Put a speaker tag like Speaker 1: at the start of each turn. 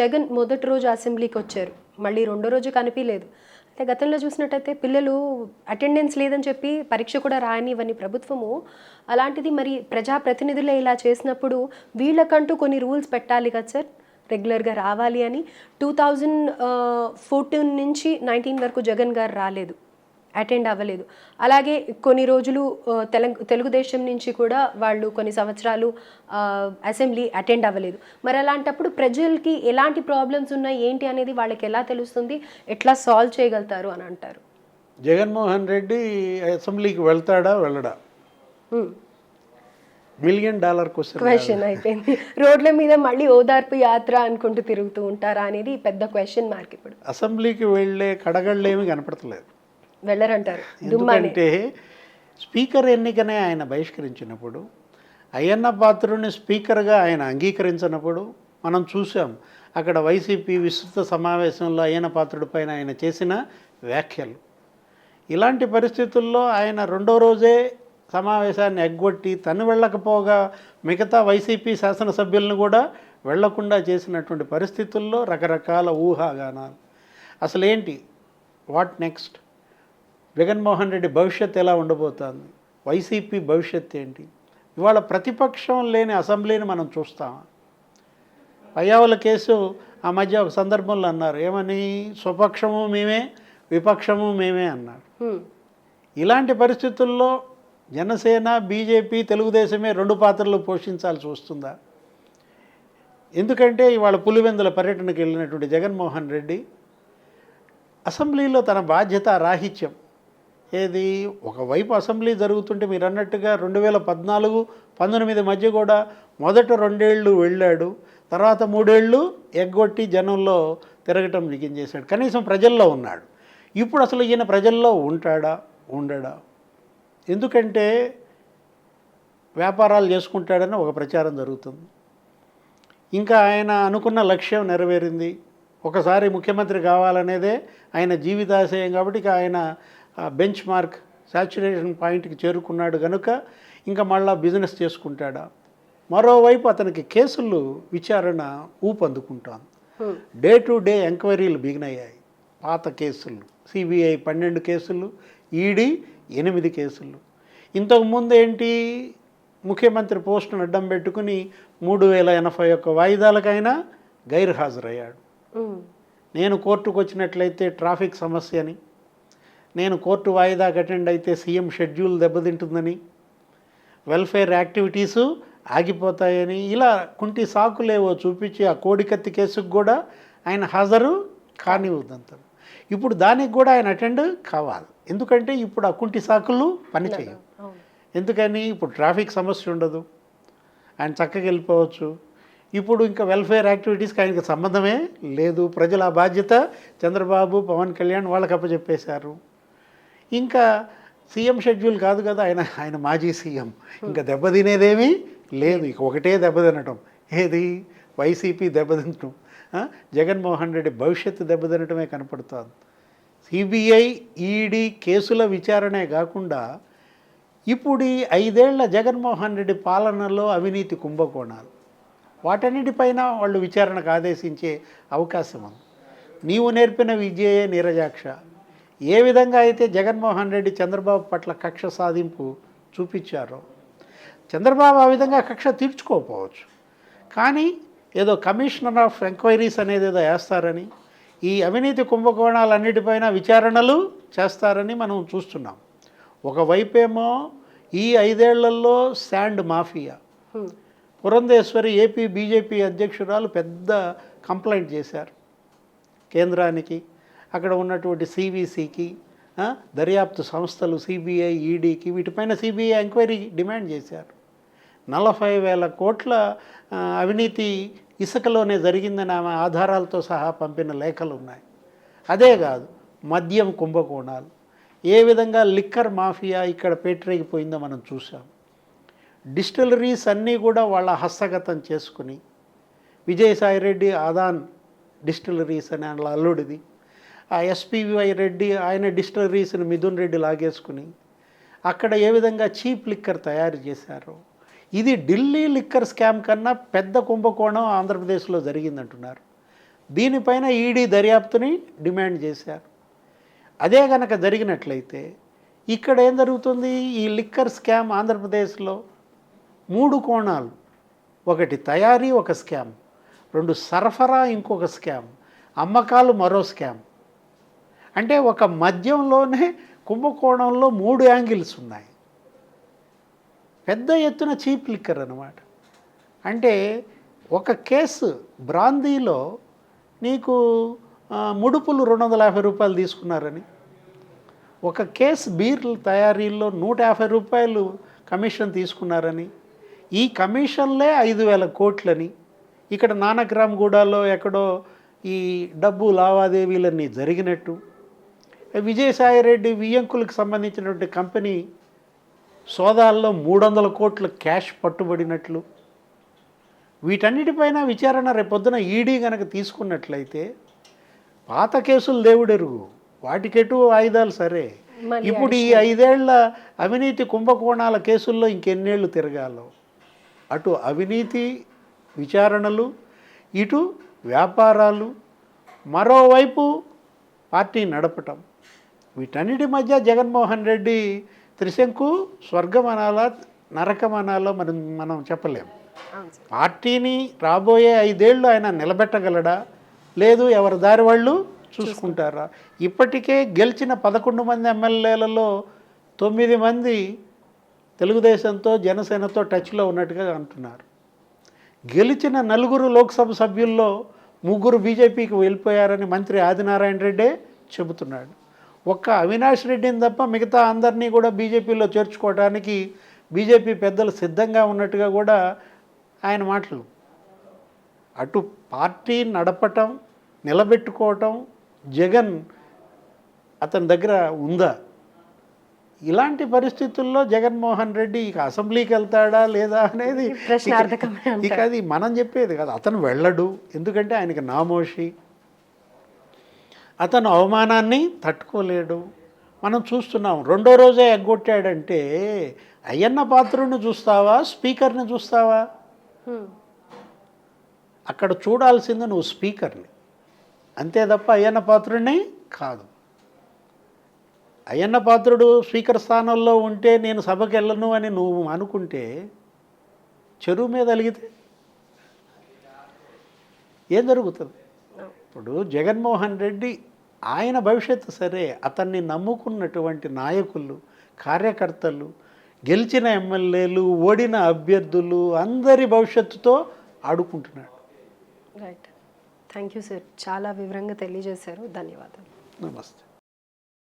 Speaker 1: జగన్ మొదటి రోజు అసెంబ్లీకి వచ్చారు. మళ్ళీ రెండో రోజు కనిపించలేదు. అయితే గతంలో చూసినట్టయితే పిల్లలు అటెండెన్స్ లేదని చెప్పి పరీక్ష కూడా రాయనివ్వని ప్రభుత్వము అలాంటిది మరి ప్రజాప్రతినిధులే ఇలా చేసినప్పుడు వీళ్ళకంటూ కొన్ని రూల్స్ పెట్టాలి కదా సార్? రెగ్యులర్గా రావాలి అని. టూ థౌజండ్ ఫోర్టీన్ నుంచి నైన్టీన్ వరకు జగన్ గారు రాలేదు. అటెండ్ అవ్వలేదు. అలాగే కొన్ని రోజులు తెలంగ తెలుగుదేశం నుంచి కూడా వాళ్ళు కొన్ని సంవత్సరాలు అసెంబ్లీ అటెండ్ అవ్వలేదు. మరి అలాంటప్పుడు ప్రజలకి ఎలాంటి ప్రాబ్లమ్స్ ఉన్నాయి ఏంటి అనేది వాళ్ళకి ఎలా తెలుస్తుంది ఎట్లా సాల్వ్ చేయగలుగుతారు అని అంటారు.
Speaker 2: జగన్మోహన్ రెడ్డి అసెంబ్లీకి వెళ్తాడా వెళ్ళడా? మిలియన్ డాలర్ క్వశ్చన్
Speaker 1: క్వశ్చన్ అయిపోయింది. రోడ్ల మీద మళ్ళీ ఓదార్పు యాత్ర అనుకుంటూ తిరుగుతూ ఉంటారా అనేది పెద్ద క్వశ్చన్ మార్క్ ఇప్పుడు.
Speaker 2: అసెంబ్లీకి వెళ్ళే కడగళ్ళు ఏమీ కనపడతలేదు.
Speaker 1: వెళ్ళరంటారు.
Speaker 2: ఎందుకంటే స్పీకర్ ఎన్నికనే ఆయన బహిష్కరించినప్పుడు అయ్యన్న పాత్రుని స్పీకర్గా ఆయన అంగీకరించినప్పుడు మనం చూసాం అక్కడ వైసీపీ విస్తృత సమావేశంలో అయ్యన్న పాత్రుడి పైన ఆయన చేసిన వ్యాఖ్యలు. ఇలాంటి పరిస్థితుల్లో ఆయన రెండో రోజే సమావేశాన్ని ఎగ్గొట్టి తను వెళ్ళకపోగా మిగతా వైసీపీ శాసనసభ్యులను కూడా వెళ్ళకుండా చేసినటువంటి పరిస్థితుల్లో రకరకాల ఊహాగానాలు. అసలు ఏంటి వాట్ నెక్స్ట్? జగన్మోహన్ రెడ్డి భవిష్యత్ ఎలా ఉండబోతోంది? వైసీపీ భవిష్యత్ ఏంటి? ఇవాళ ప్రతిపక్షం లేని అసెంబ్లీని మనం చూస్తామా పయ్యావుల కేసు ఆ మధ్య ఒక సందర్భంలో అన్నారు ఏమని? స్వపక్షము మేమే విపక్షము మేమే అన్నారు. ఇలాంటి పరిస్థితుల్లో జనసేన బీజేపీ తెలుగుదేశమే రెండు పాత్రలు పోషించాల్సి వస్తుందా? ఎందుకంటే ఇవాళ పులివెందుల పర్యటనకు వెళ్ళినటువంటి జగన్మోహన్ రెడ్డి అసెంబ్లీలో తన బాధ్యత రాహిత్యం. ఏది? ఒకవైపు అసెంబ్లీ జరుగుతుంటే మీరు అన్నట్టుగా రెండు వేల పద్నాలుగు పంతొమ్మిది మధ్య కూడా మొదట రెండేళ్ళు వెళ్ళాడు. తర్వాత మూడేళ్ళు ఎగ్గొట్టి జనంలో తిరగటం చేశాడు కనీసం ప్రజల్లో ఉన్నాడు. ఇప్పుడు అసలు ఈయన ప్రజల్లో ఉంటాడా? ఉండడా? ఎందుకంటే వ్యాపారాలు చేసుకుంటాడని ఒక ప్రచారం జరుగుతుంది. ఇంకా ఆయన అనుకున్న లక్ష్యం నెరవేరింది. ఒకసారి ముఖ్యమంత్రి కావాలనేదే ఆయన జీవితాశయం కాబట్టి ఇక ఆయన బెంచ్ మార్క్ సాచురేషన్ పాయింట్కి చేరుకున్నాడు కనుక ఇంకా మళ్ళా బిజినెస్ చేసుకుంటాడా. మరోవైపు అతనికి కేసులు విచారణ ఊపందుకుంటాను. డే టు డే ఎంక్వైరీలు బిగినయ్యాయి. పాత కేసులు సిబిఐ పన్నెండు కేసులు ఈడీ ఎనిమిది కేసులు. ఇంతకుముందు ఏంటి? ముఖ్యమంత్రి పోస్టును అడ్డం పెట్టుకుని మూడు వేల ఎనభై ఒక్క వాయిదాలకైనా గైర్హాజరయ్యాడు. నేను కోర్టుకు వచ్చినట్లయితే ట్రాఫిక్ సమస్య అని నేను కోర్టు వాయిదాకి అటెండ్ అయితే సీఎం షెడ్యూల్ దెబ్బతింటుందని వెల్ఫేర్ యాక్టివిటీసు ఆగిపోతాయని ఇలా కుంటి సాకులేవో చూపించి ఆ కోడికత్తి కేసుకు కూడా ఆయన హాజరు కానివ్వద్దంత ఇప్పుడు దానికి కూడా ఆయన అటెండ్ కావాలి. ఎందుకంటే ఇప్పుడు ఆ కుంటి సాకులు పనిచేయవు ఎందుకని? ఇప్పుడు ట్రాఫిక్ సమస్య ఉండదు. ఆయన చక్కగా వెళ్ళిపోవచ్చు. ఇప్పుడు ఇంకా వెల్ఫేర్ యాక్టివిటీస్కి ఆయనకి సంబంధమే లేదు. ప్రజల బాధ్యత చంద్రబాబు పవన్ కళ్యాణ్ వాళ్ళకి అప్పచెప్పేశారు. ఇంకా సీఎం షెడ్యూల్ కాదు కదా ఆయన ఆయన మాజీ సీఎం. ఇంకా దెబ్బతినేదేమీ లేదు ఇక ఒకటే దెబ్బతినటం. ఏది? వైసీపీ దెబ్బతినటం. జగన్మోహన్ రెడ్డి భవిష్యత్తు దెబ్బతినటమే కనపడుతోంది. సిబిఐ ఈడీ కేసుల విచారణే కాకుండా ఇప్పుడు ఈ ఐదేళ్ళ జగన్మోహన్ రెడ్డి పాలనలో అవినీతి కుంభకోణాలు. వాటన్నిటిపైన వాళ్ళు విచారణకు ఆదేశించే అవకాశం ఉంది. నీవు నేర్పిన విద్యయే నీరజాక్ష. ఏ విధంగా అయితే జగన్మోహన్ రెడ్డి చంద్రబాబు పట్ల కక్ష సాధింపు చూపించారో చంద్రబాబు ఆ విధంగా కక్ష తీర్చుకోకపోవచ్చు. కానీ ఏదో కమిషనర్ ఆఫ్ ఎంక్వైరీస్ అనేది ఏదో వేస్తారని ఈ అవినీతి కుంభకోణాలన్నిటిపైన విచారణలు చేస్తారని మనం చూస్తున్నాం. ఒకవైపేమో ఈ ఐదేళ్ళలో sand mafia. Purandeswari AP BJP అధ్యక్షురాలు పెద్ద కంప్లైంట్ చేశారు కేంద్రానికి. అక్కడ ఉన్నటువంటి సివిసికి దర్యాప్తు సంస్థలు సిబిఐ ఈడీకి వీటిపైన సిబిఐ ఎంక్వైరీ డిమాండ్ చేశారు. నలభై వేల కోట్ల అవినీతి ఇసుకలోనే జరిగిందని ఆమె ఆధారాలతో సహా పంపిన లేఖలు ఉన్నాయి. అదే కాదు మద్యం కుంభకోణాలు. ఏ విధంగా లిక్కర్ మాఫియా ఇక్కడ పేటరేగిపోయిందో మనం చూసాం డిస్టిలరీస్ అన్నీ కూడా వాళ్ళ హస్తగతం చేసుకుని విజయసాయిరెడ్డి ఆదాన్ డిస్టిలరీస్ అని వాళ్ళ అల్లుడిది. ఆ ఎస్పీవై రెడ్డి ఆయన డిస్టిలరీస్ని మిథున్ రెడ్డి లాగేసుకుని అక్కడ ఏ విధంగా చీప్ లిక్కర్ తయారు చేశారో. ఇది ఢిల్లీ లిక్కర్ స్కామ్ కన్నా పెద్ద కుంభకోణం ఆంధ్రప్రదేశ్లో జరిగిందంటున్నారు. దీనిపైన ఈడీ దర్యాప్తుని డిమాండ్ చేశారు. అదే కనుక జరిగినట్లయితే ఇక్కడ ఏం జరుగుతుంది? ఈ లిక్కర్ స్కామ్ ఆంధ్రప్రదేశ్లో మూడు కోణాలు. ఒకటి తయారీ ఒక స్కామ్. రెండు సరఫరా ఇంకొక స్కామ్. అమ్మకాలు మరో స్కామ్. అంటే ఒక మద్యంలోనే కుంభకోణంలో మూడు యాంగిల్స్ ఉన్నాయి. పెద్ద ఎత్తున చీప్ లిక్కర్ అనమాట అంటే ఒక కేసు బ్రాందీలో నీకు ముడుపులు రెండు వందల యాభై రూపాయలు తీసుకున్నారని. ఒక కేసు బీర్ల తయారీలో నూట యాభై రూపాయలు కమిషన్ తీసుకున్నారని. ఈ కమిషన్లే ఐదు వేల కోట్లని. ఇక్కడ నానక్రామ్గూడలో ఎక్కడో ఈ డబ్బు లావాదేవీలన్నీ జరిగినట్టు. విజయసాయిరెడ్డి వియ్యంకులకు సంబంధించినటువంటి కంపెనీ సోదాల్లో మూడు వందల కోట్ల క్యాష్ పట్టుబడినట్లు. వీటన్నిటిపైన విచారణ రేపొద్దున ఈడీ కనుక తీసుకున్నట్లయితే పాత కేసులు దేవుడెరుగు. వాటికెటు ఆయుధాలు సరే. ఇప్పుడు ఈ ఐదేళ్ళ అవినీతి కుంభకోణాల కేసుల్లో ఇంకెన్నేళ్ళు తిరగాలో. అటు అవినీతి విచారణలు ఇటు వ్యాపారాలు మరోవైపు పార్టీ నడపటం. వీటన్నిటి మధ్య జగన్మోహన్ రెడ్డి త్రిశంకు స్వర్గం అనాలా నరకం అనాలో మనం మనం చెప్పలేం.
Speaker 1: అవును సార్.
Speaker 2: పార్టీని రాబోయే ఐదేళ్ళు ఆయన నిలబెట్టగలడా? లేదు ఎవరి దారి వాళ్ళు చూసుకుంటారా. ఇప్పటికే గెలిచిన పదకొండు మంది ఎమ్మెల్యేలలో తొమ్మిది మంది తెలుగుదేశంతో జనసేనతో టచ్లో ఉన్నట్టుగా అంటున్నారు. గెలిచిన నలుగురు లోక్సభ సభ్యుల్లో ముగ్గురు బీజేపీకి వెళ్ళిపోయారని మంత్రి ఆదినారాయణ రెడ్డే చెబుతున్నాడు. ఒక్క అవినాష్ రెడ్డిని తప్ప మిగతా అందరినీ కూడా బీజేపీలో చేర్చుకోవడానికి బీజేపీ పెద్దలు సిద్ధంగా ఉన్నట్టుగా కూడా ఆయన మాటలు. అటు పార్టీ నడపటం నిలబెట్టుకోవటం జగన్ అతని దగ్గర ఉందా? ఇలాంటి పరిస్థితుల్లో జగన్మోహన్ రెడ్డి ఇక అసెంబ్లీకి వెళ్తాడా లేదా అనేది ఇక- అది మనం చెప్పేది కాదు. అతను వెళ్ళడు. ఎందుకంటే ఆయనకి నామోషి. అతను అవమానాన్ని తట్టుకోలేడు. మనం చూస్తున్నాం. రెండో రోజే ఎగ్గొట్టాడంటే అయ్యన్న పాత్రుని చూస్తావా? స్పీకర్ని చూస్తావా. అక్కడ చూడాల్సింది నువ్వు స్పీకర్ని. అంతే తప్ప అయ్యన్న పాత్రుడిని కాదు. అయ్యన్న పాత్రుడు స్పీకర్ స్థానంలో ఉంటే నేను సభకి వెళ్ళను అని నువ్వు అనుకుంటే చెరువు మీద అలిగితే ఏం జరుగుతుంది? ఇప్పుడు జగన్మోహన్ రెడ్డి ఆయన భవిష్యత్తు సరే అతన్ని నమ్ముకున్నటువంటి నాయకులు కార్యకర్తలు గెలిచిన ఎమ్మెల్యేలు ఓడిన అభ్యర్థులు అందరి భవిష్యత్తుతో ఆడుకుంటున్నాడు.
Speaker 1: రైట్ థ్యాంక్ యూ సార్ చాలా వివరంగా తెలియజేశారు. ధన్యవాదాలు.
Speaker 2: నమస్తే.